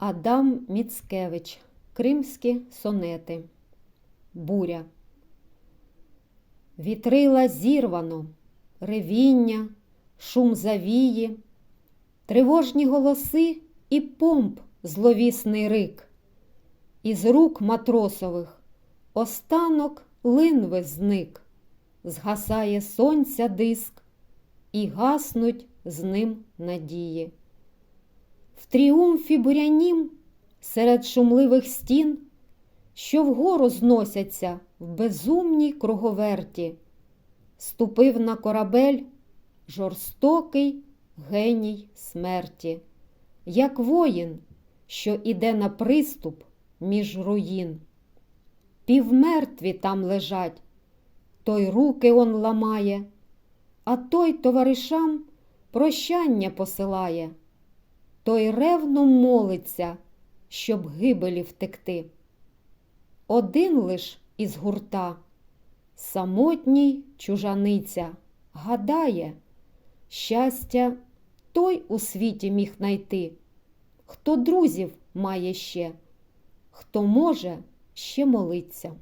Адам Міцкевич. Кримські сонети. Буря. Вітрила зірвано, ревіння, шум завії, тривожні голоси і помп зловісний рик. Із рук матросових останок линви зник, згасає сонця диск, і гаснуть з ним надії. В тріумфі бурянім серед шумливих стін, що вгору зносяться в безумній круговерті, ступив на корабель жорстокий геній смерті, як воїн, що іде на приступ між руїн. Півмертві там лежать, той руки он ламає, а той товаришам прощання посилає, той ревно молиться, щоб гибелі втекти. Один лиш із гурта, самотній чужаниця, гадає, щастя той у світі міг найти, хто друзів має ще, хто може ще молиться.